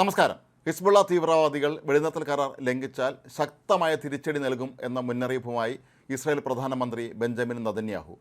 നമസ്കാരം. ഹിസ്ബുള്ള തീവ്രവാദികൾ വെടിനിർത്തൽ കരാർ ലംഘിച്ചാൽ ശക്തമായ തിരിച്ചടി നൽകും എന്ന മുന്നറിയിപ്പുമായി ഇസ്രായേൽ പ്രധാനമന്ത്രി ബെഞ്ചമിൻ നദന്യാഹു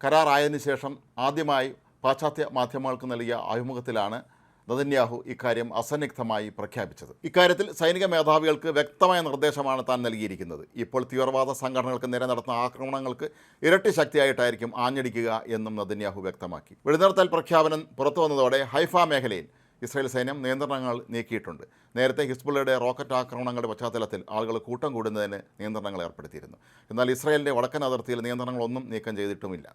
കരാറായതിനു ശേഷം ആദ്യമായി പാശ്ചാത്യ മാധ്യമങ്ങൾക്ക് നൽകിയ അഭിമുഖത്തിലാണ് നദന്യാഹു ഇക്കാര്യം അസന്നിഗ്ധമായി പ്രഖ്യാപിച്ചത്. ഇക്കാര്യത്തിൽ സൈനിക മേധാവികൾക്ക് വ്യക്തമായ നിർദ്ദേശമാണ് താൻ നൽകിയിരിക്കുന്നത്. ഇപ്പോൾ തീവ്രവാദ സംഘടനകൾക്ക് നേരെ നടത്തുന്ന ആക്രമണങ്ങൾക്ക് ഇരട്ടി ശക്തിയായിട്ടായിരിക്കും ആഞ്ഞടിക്കുക എന്നും നദന്യാഹു വ്യക്തമാക്കി. വെടിനിർത്തൽ പ്രഖ്യാപനം പുറത്തു വന്നതോടെ ഹൈഫ മേഖലയിൽ ഇസ്രായേൽ സൈന്യം നിയന്ത്രണങ്ങൾ നീക്കിയിട്ടുണ്ട്. നേരത്തെ ഹിസ്ബുള്ളയുടെ റോക്കറ്റ് ആക്രമണങ്ങളുടെ പശ്ചാത്തലത്തിൽ ആളുകൾ കൂട്ടം കൂടുന്നതിന് നിയന്ത്രണങ്ങൾ ഏർപ്പെടുത്തിയിരുന്നു. എന്നാൽ ഇസ്രായേലിന്റെ വടക്കൻ അതിർത്തിയിൽ നിയന്ത്രണങ്ങളൊന്നും നീക്കം ചെയ്തിട്ടുമില്ല.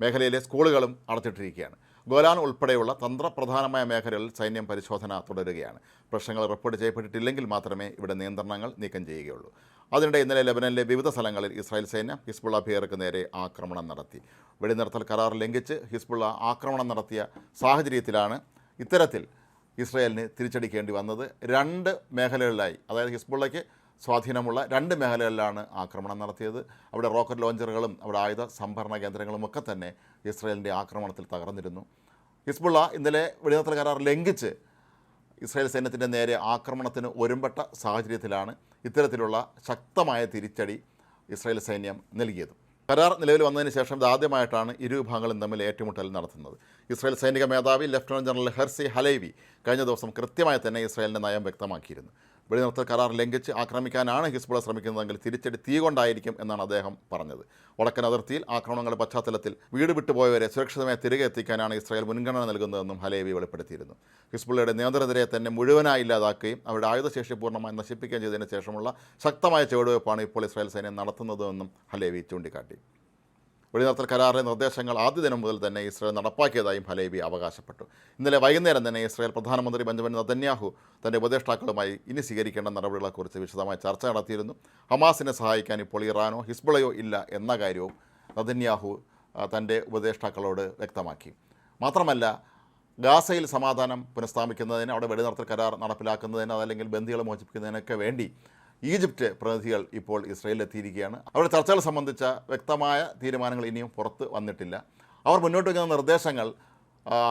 മേഖലയിലെ സ്കൂളുകളും അടച്ചിട്ടിരിക്കുകയാണ്. ഗോലാൻ ഉൾപ്പെടെയുള്ള തന്ത്രപ്രധാനമായ മേഖലകളിൽ സൈന്യം പരിശോധന തുടരുകയാണ്. പ്രശ്നങ്ങൾ റിപ്പോർട്ട് ചെയ്യപ്പെട്ടിട്ടില്ലെങ്കിൽ മാത്രമേ ഇവിടെ നിയന്ത്രണങ്ങൾ നീക്കം ചെയ്യുകയുള്ളൂ. അതിനിടെ ഇന്നലെ ലെബനനിലെ വിവിധ സ്ഥലങ്ങളിൽ ഇസ്രായേൽ സൈന്യം ഹിസ്ബുള്ള ഭീകർക്ക് നേരെ ആക്രമണം നടത്തി. വെടിനിർത്തൽ കരാർ ലംഘിച്ച് ഹിസ്ബുള്ള ആക്രമണം നടത്തിയ സാഹചര്യത്തിലാണ് ഇത്തരത്തിൽ ഇസ്രായേലിന് തിരിച്ചടിക്കേണ്ടി വന്നത് രണ്ട് മേഖലകളിലായി. അതായത് ഹിസ്ബുള്ളയ്ക്ക് സ്വാധീനമുള്ള രണ്ട് മേഖലകളിലാണ് ആക്രമണം നടത്തിയത്. അവിടെ റോക്കറ്റ് ലോഞ്ചറുകളും അവിടെ ആയുധ സംഭരണ കേന്ദ്രങ്ങളും ഒക്കെ തന്നെ ഇസ്രായേലിന്റെ ആക്രമണത്തിൽ തകർന്നിരുന്നു. ഹിസ്ബുള്ള ഇന്നലെ വെടിനിർത്തൽ കരാർ ലംഘിച്ച് ഇസ്രായേൽ സൈന്യത്തിന്റെ നേരെ ആക്രമണത്തിന് ഒരുമ്പെട്ട സാഹചര്യത്തിലാണ് ഇത്തരത്തിലുള്ള ശക്തമായ തിരിച്ചടി ഇസ്രായേൽ സൈന്യം നൽകിയത്. കരാർ നിലവിൽ വന്നതിന് ശേഷം ഇതാദ്യമായിട്ടാണ് ഇരു വിഭാഗങ്ങളും തമ്മിൽ ഏറ്റുമുട്ടൽ നടത്തുന്നത്. ഇസ്രായേൽ സൈനിക മേധാവി ലഫ്റ്റനന്റ് ജനറൽ ഹെർസി ഹലൈവി കഴിഞ്ഞ ദിവസം കൃത്യമായി തന്നെ ഇസ്രായേലിന്റെ നയം വ്യക്തമാക്കിയിരുന്നു. വെടിനിർത്തൽ കരാർ ലംഘിച്ച് ആക്രമിക്കാനാണ് ഹിസ്ബുള ശ്രമിക്കുന്നതെങ്കിൽ തിരിച്ചടി തീ കൊണ്ടായിരിക്കും എന്നാണ് അദ്ദേഹം പറഞ്ഞത്. വടക്കൻ അതിർത്തിയിൽ ആക്രമണങ്ങളുടെ പശ്ചാത്തലത്തിൽ വീട് വിട്ടുപോയവരെ സുരക്ഷിതമായി തിരികെ എത്തിക്കാനാണ് ഇസ്രായേൽ മുൻഗണന നൽകുന്നതെന്നും ഹലേവി വെളിപ്പെടുത്തിയിരുന്നു. ഹിസ്ബുള്ളയുടെ നിയന്ത്രണത്തിനെ തന്നെ മുഴുവനായി ഇല്ലാതാക്കുകയും അവരുടെ ആയുധശേഷി പൂർണമായി നശിപ്പിക്കുകയും ചെയ്തതിന് ശേഷമുള്ള ശക്തമായ ചുവടുവയ്പ്പാണ് ഇപ്പോൾ ഇസ്രായേൽ സൈന്യം നടത്തുന്നതെന്നും ഹലേവി ചൂണ്ടിക്കാട്ടി. വെടിനിർത്തൽ കരാറിലെ നിർദ്ദേശങ്ങൾ ആദ്യ ദിനം മുതൽ തന്നെ ഇസ്രായേൽ നടപ്പാക്കിയതായും ഹലേബി അവകാശപ്പെട്ടു. ഇന്നലെ വൈകുന്നേരം തന്നെ ഇസ്രായേൽ പ്രധാനമന്ത്രി ബെഞ്ചമിൻ നദന്യാഹു തന്റെ ഉപദേഷ്ടാക്കളുമായി ഇനി സ്വീകരിക്കേണ്ട നടപടികളെക്കുറിച്ച് വിശദമായി ചർച്ച നടത്തിയിരുന്നു. ഹമാസിനെ സഹായിക്കാൻ ഇപ്പോൾ ഇറാനോ ഹിസ്ബുളയോ ഇല്ല എന്ന കാര്യവും നദന്യാഹു തന്റെ ഉപദേഷ്ടാക്കളോട് വ്യക്തമാക്കി. മാത്രമല്ല ഗാസയിൽ സമാധാനം പുനഃസ്ഥാപിക്കുന്നതിന് അവിടെ വെടിനിർത്തൽ കരാർ നടപ്പിലാക്കുന്നതിന് അതല്ലെങ്കിൽ ബന്ദികളെ മോചിപ്പിക്കുന്നതിനൊക്കെ വേണ്ടി ഈജിപ്റ്റ് പ്രതിനിധികൾ ഇപ്പോൾ ഇസ്രയേലിൽ എത്തിയിരിക്കുകയാണ് അവരുടെ ചർച്ചകൾ സംബന്ധിച്ച വ്യക്തമായ തീരുമാനങ്ങൾ ഇനിയും പുറത്ത് വന്നിട്ടില്ല. അവർ മുന്നോട്ട് വയ്ക്കുന്ന നിർദ്ദേശങ്ങൾ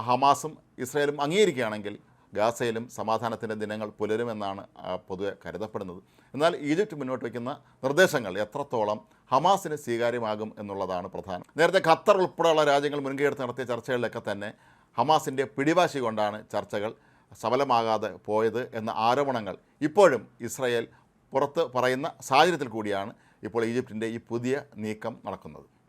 ഹമാസും ഇസ്രയേലും അംഗീകരിക്കുകയാണെങ്കിൽ ഗാസയിലും സമാധാനത്തിന്റെ ദിനങ്ങൾ പുലരുമെന്നാണ് പൊതുവെ കരുതപ്പെടുന്നത്. എന്നാൽ ഈജിപ്റ്റ് മുന്നോട്ട് വയ്ക്കുന്ന നിർദ്ദേശങ്ങൾ എത്രത്തോളം ഹമാസിന് സ്വീകാര്യമാകും എന്നുള്ളതാണ് പ്രധാനം. നേരത്തെ ഖത്തർ ഉൾപ്പെടെയുള്ള രാജ്യങ്ങൾ മുൻകൈയെടുത്ത് നടത്തിയ ചർച്ചകളിലൊക്കെ തന്നെ ഹമാസിന്റെ പിടിവാശി കൊണ്ടാണ് ചർച്ചകൾ സഫലമാകാതെ പോയത് എന്ന ആരോപണങ്ങൾ ഇപ്പോഴും ഇസ്രയേൽ പുറത്ത് പറയുന്ന സാഹചര്യത്തിൽ കൂടിയാണ് ഇപ്പോൾ ഈജിപ്തിന്റെ ഈ പുതിയ നീക്കം നടക്കുന്നത്.